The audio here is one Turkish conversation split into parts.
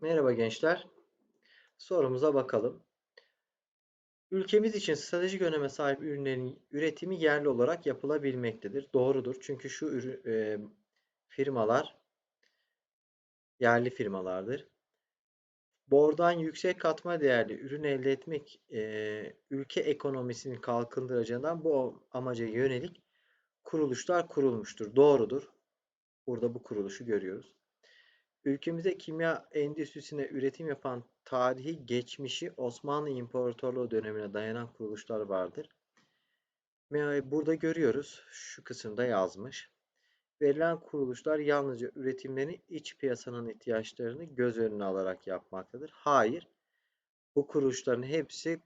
Merhaba gençler. Sorumuza bakalım. Ülkemiz için stratejik öneme sahip ürünlerin üretimi yerli olarak yapılabilmektedir. Doğrudur. Çünkü şu ürün, e, firmalar yerli firmalardır. Bordan yüksek katma değerli ürün elde etmek e, ülke ekonomisinin kalkındıracağından bu amaca yönelik kuruluşlar kurulmuştur. Doğrudur. Burada bu kuruluşu görüyoruz. Ülkemize kimya endüstrisine üretim yapan tarihi geçmişi Osmanlı İmparatorluğu dönemine dayanan kuruluşlar vardır. Burada görüyoruz. Şu kısımda yazmış. Verilen kuruluşlar yalnızca üretimlerini iç piyasanın ihtiyaçlarını göz önüne alarak yapmaktadır. Hayır. Bu kuruluşların hepsi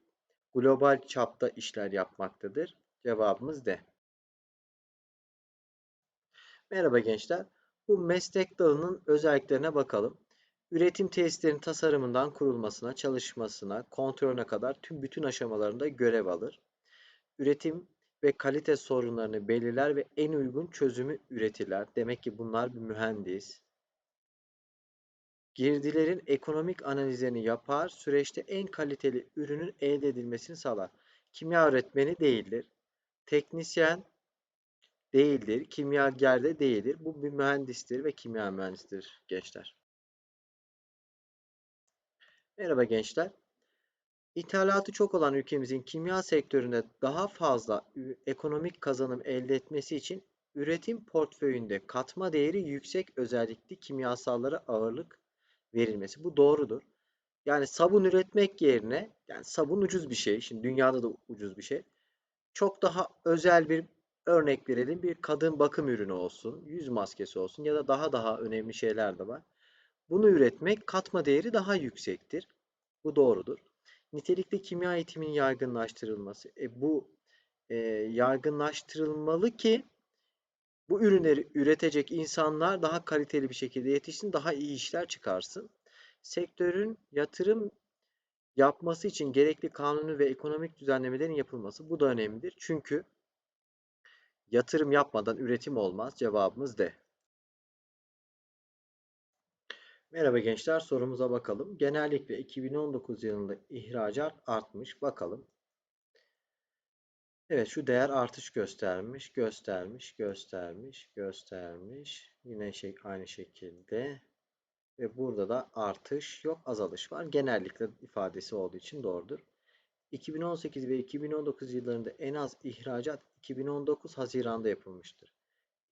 global çapta işler yapmaktadır. Cevabımız D. Merhaba gençler. Bu meslek dalının özelliklerine bakalım. Üretim tesislerinin tasarımından kurulmasına, çalışmasına, kontrolüne kadar tüm bütün aşamalarında görev alır. Üretim ve kalite sorunlarını belirler ve en uygun çözümü üretirler. Demek ki bunlar bir mühendis. Girdilerin ekonomik analizlerini yapar, süreçte en kaliteli ürünün elde edilmesini sağlar. Kimya öğretmeni değildir. Teknisyen değildir. Kimyager de değildir. Bu bir mühendistir ve kimya mühendisidir gençler. Merhaba gençler. İthalatı çok olan ülkemizin kimya sektöründe daha fazla ekonomik kazanım elde etmesi için üretim portföyünde katma değeri yüksek özellikli kimyasallara ağırlık verilmesi. Bu doğrudur. Yani sabun üretmek yerine, yani sabun ucuz bir şey. Şimdi dünyada da ucuz bir şey. Çok daha özel bir Örnek verelim bir kadın bakım ürünü olsun, yüz maskesi olsun ya da daha daha önemli şeyler de var. Bunu üretmek katma değeri daha yüksektir. Bu doğrudur. Nitelikli kimya eğitiminin yaygınlaştırılması. E, bu e, yaygınlaştırılmalı ki bu ürünleri üretecek insanlar daha kaliteli bir şekilde yetişsin, daha iyi işler çıkarsın. Sektörün yatırım yapması için gerekli kanuni ve ekonomik düzenlemelerin yapılması bu da önemlidir. Çünkü Yatırım yapmadan üretim olmaz. Cevabımız D. Merhaba gençler sorumuza bakalım. Genellikle 2019 yılında ihracat artmış. Bakalım. Evet şu değer artış göstermiş, göstermiş, göstermiş, göstermiş. Yine şey aynı şekilde. Ve burada da artış yok, azalış var. Genellikle ifadesi olduğu için doğrudur. 2018 ve 2019 yıllarında en az ihracat 2019 Haziran'da yapılmıştır.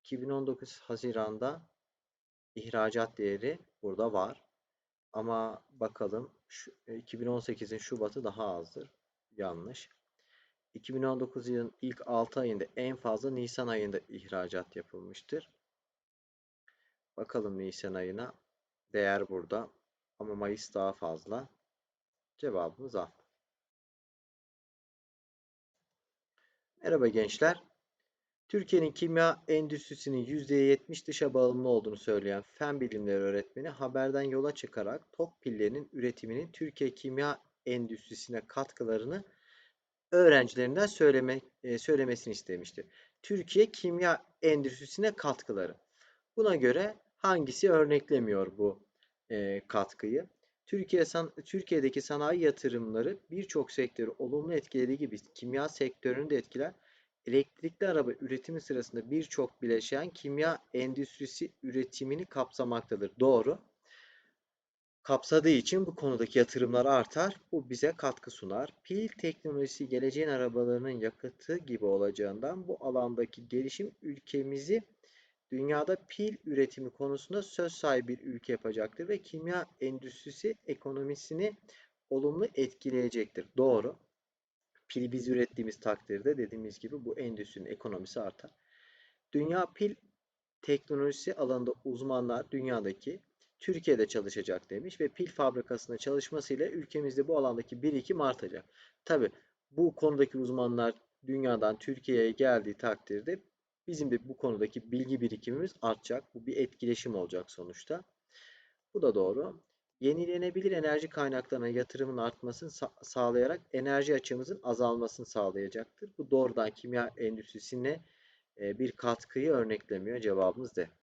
2019 Haziran'da ihracat değeri burada var. Ama bakalım 2018'in e, Şubat'ı daha azdır. Yanlış. 2019 yılın ilk 6 ayında en fazla Nisan ayında ihracat yapılmıştır. Bakalım Nisan ayına. Değer burada. Ama Mayıs daha fazla. Cevabımız A. Merhaba gençler. Türkiye'nin kimya endüstrisinin %70 dışa bağımlı olduğunu söyleyen fen bilimleri öğretmeni haberden yola çıkarak tok pillerinin üretiminin Türkiye kimya endüstrisine katkılarını öğrencilerinden söyleme, e, söylemesini istemiştir. Türkiye kimya endüstrisine katkıları. Buna göre hangisi örneklemiyor bu e, katkıyı? Türkiye san Türkiye'deki sanayi yatırımları birçok sektörü olumlu etkilediği gibi kimya sektörünü de etkiler. Elektrikli araba üretimi sırasında birçok bileşen kimya endüstrisi üretimini kapsamaktadır. Doğru. Kapsadığı için bu konudaki yatırımlar artar. Bu bize katkı sunar. Pil teknolojisi geleceğin arabalarının yakıtı gibi olacağından bu alandaki gelişim ülkemizi dünyada pil üretimi konusunda söz sahibi bir ülke yapacaktır ve kimya endüstrisi ekonomisini olumlu etkileyecektir. Doğru. Pil biz ürettiğimiz takdirde dediğimiz gibi bu endüstrinin ekonomisi artar. Dünya pil teknolojisi alanında uzmanlar dünyadaki Türkiye'de çalışacak demiş ve pil fabrikasında çalışmasıyla ülkemizde bu alandaki birikim artacak. Tabi bu konudaki uzmanlar dünyadan Türkiye'ye geldiği takdirde Bizim de bu konudaki bilgi birikimimiz artacak. Bu bir etkileşim olacak sonuçta. Bu da doğru. Yenilenebilir enerji kaynaklarına yatırımın artmasını sa sağlayarak enerji açığımızın azalmasını sağlayacaktır. Bu doğrudan kimya endüstrisine bir katkıyı örneklemiyor. Cevabımız D.